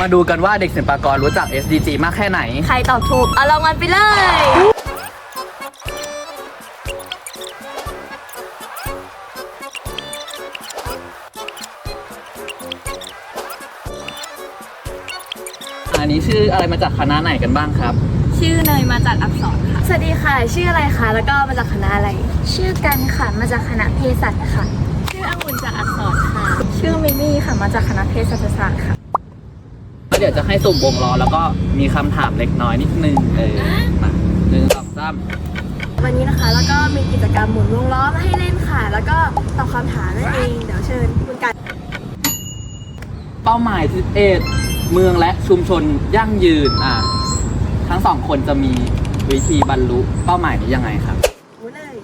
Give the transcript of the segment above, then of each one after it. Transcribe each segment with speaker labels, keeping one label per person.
Speaker 1: มาดูกันว่าเด็กศิลปากรรู้จัก SDG มากแค่ไหน
Speaker 2: ใครตอบถูก เอารางวัลไปเลย
Speaker 1: อันนี้ชื่ออะไรมาจากคณะไหนกันบ้างครับ
Speaker 2: ชื่อเนยมาจากอักษรค่ะ สวัสดีค่ะ ชื่ออะไรคะ แล้วก็มาจากคณะอะไร
Speaker 3: ชื่อกันค่ะ มาจากคณะเภสัชค่ะ
Speaker 2: ชื่อองุ่นจากอักษรค่ะ
Speaker 3: ชื่อมิมี่ค่ะ มาจากคณะเภสัชศาสตร์ค่ะ
Speaker 1: แล้ว เดี๋ยวจะให้สุ่มวงล้อแล้วก็มีคำถามเล็กน้อยนิดนึงเออมาหนึ่งสองสาม
Speaker 2: วันนี้นะคะแล้วก็มีกิจกรรมหมุนวงล้อมาให้เล่นค่ะ แล้วก็ตอบคำถามนั่นเองเดี๋ยวเชิญคุณกัน
Speaker 1: เป้าหมายที่เอ็ดเมืองและชุมชนยั่งยืนอะทั้งสองคนจะมีวิธีบรรลุเป้าหมายนี้ยังไงครับ
Speaker 2: รู้เลย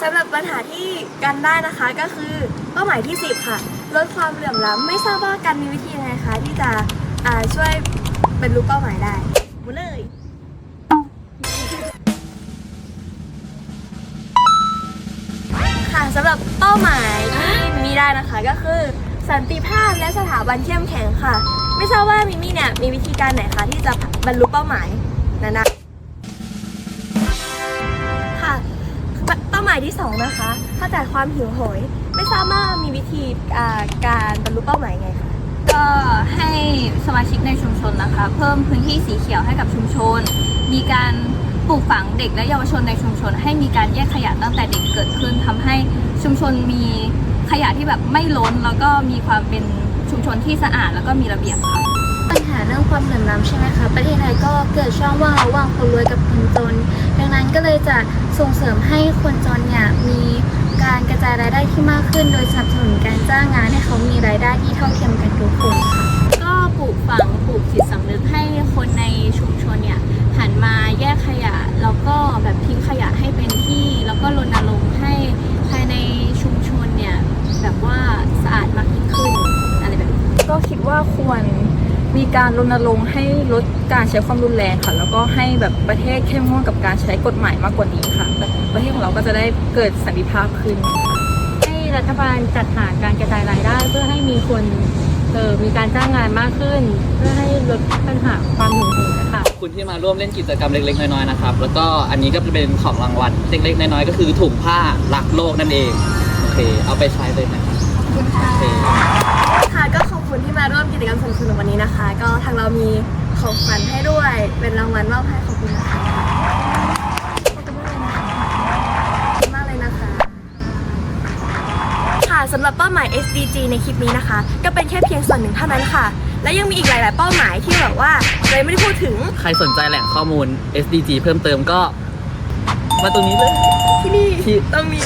Speaker 2: สำหรับปัญหาที่กันได้นะคะก็คือเป้าหมายที่ 10 ค่ะ ลดความเหลื่อมล้ำไม่ทราบว่ากันมีวิธียังไงคะที่จะอ่าช่วยบรรลุเป้าหมายได้รู้เลยค่ะสำหรับเป้าหมายที่มิมี่ได้นะคะก็คือสันติภาพและสถาบันเข้มแข็งค่ะ ไม่ทราบว่ามิมี่เนี่ยมีวิธีการไหนคะที่จะบรรลุเป้าหมายนั้นนะาหมายที่ 2 นะคะขจัดความหิวโหย ไม่ทราบว่ามีวิธีอ่าการบรรลุเป้าหมายไงคะ
Speaker 4: ก็ให้สมาชิกในชุมชนนะคะ เพิ่มพื้นที่สีเขียวให้กับชุมชน มีการปลูกฝังเด็กและเยาวชนในชุมชน ให้มีการแยกขยะตั้งแต่เด็กเกิดขึ้นทำให้ชุมชนมีขยะที่แบบไม่ล้น แล้วก็มีความเป็นชุมชนที่สะอาดแล้วก็มีระเบียบค่ะ
Speaker 3: ปัญหาเรื่องความเหลื่อมล้ำใช่ไหมคะประเทศไทยก็เกิดช่องว่างระหว่างคนรวยกับคนจน ดังนั้นก็เลยจะส่งเสริมให้คนจนเนี่ยมีการกระจายรายได้ที่มากขึ้น โดยสนับสนุนการจ้างงานให้เขามีรายได้ที่เท่าเทียมกันทุกคนค่ะ
Speaker 4: ก็ปลูกฝังปลูกจิตสำนึกให้คนในชุมชนเนี่ยหันมาแยกขยะแล้วก็แบบทิ้งขยะให้เป็นที่ แล้วก็รณรงค์ให้ภายในชุมชนเนี่ยแบบว่าสะอาดมากยิ่งขึ้นอะไรแบบนี้
Speaker 5: ก็คิดว่าควร มีการรณรงค์ให้ลดการใช้ความรุนแรงค่ะ แล้วก็ให้แบบประเทศเข้มงวดกับการใช้กฎหมายมากกว่านี้ค่ะแบบประเทศของเราก็จะได้เกิดสันติภาพขึ้น
Speaker 6: ให้รัฐบาลจัดหาการกระจายรายได้ เพื่อให้มีคนเออมีการจ้างงานมากขึ้น เพื่อให้ลดปัญหาความหิวโหยนะคะ
Speaker 1: ขอบคุณที่มาร่วมเล่นกิจกรรมเล็กๆ น้อยๆนะครับ แล้วก็อันนี้ก็เป็นของรางวัลเล็กๆน้อยๆก็คือถุงผ้ารักโลกนั่นเองโอเค เอาไปใช้เลยนะครับโอเค
Speaker 2: ค่ะก็ขอบ คุณที่มาร่วมกิจกรรมสนุกๆวันนี้นะคะ ก็ทางเรามีของขวัญให้ด้วย เป็นรางวัลมอบให้ขอบคุณนะคะขอบคุณมากเลยนะคะขอบคุณมากเลยนะคะ ค่ะสำหรับเป้าหมาย SDG ในคลิปนี้นะคะ ก็เป็นแค่เพียงส่วนหนึ่งเท่านั้นค่ะ และยังมีอีกหลาย ๆ เป้าหมายที่แบบว่าเลยไม่ได้พูดถึง
Speaker 1: ใครสนใจแหล่งข้อมูล SDG เพิ่มเติมก็ มาตรงนี้เลย
Speaker 2: ที่นี่
Speaker 1: ที่
Speaker 2: ตรงนี้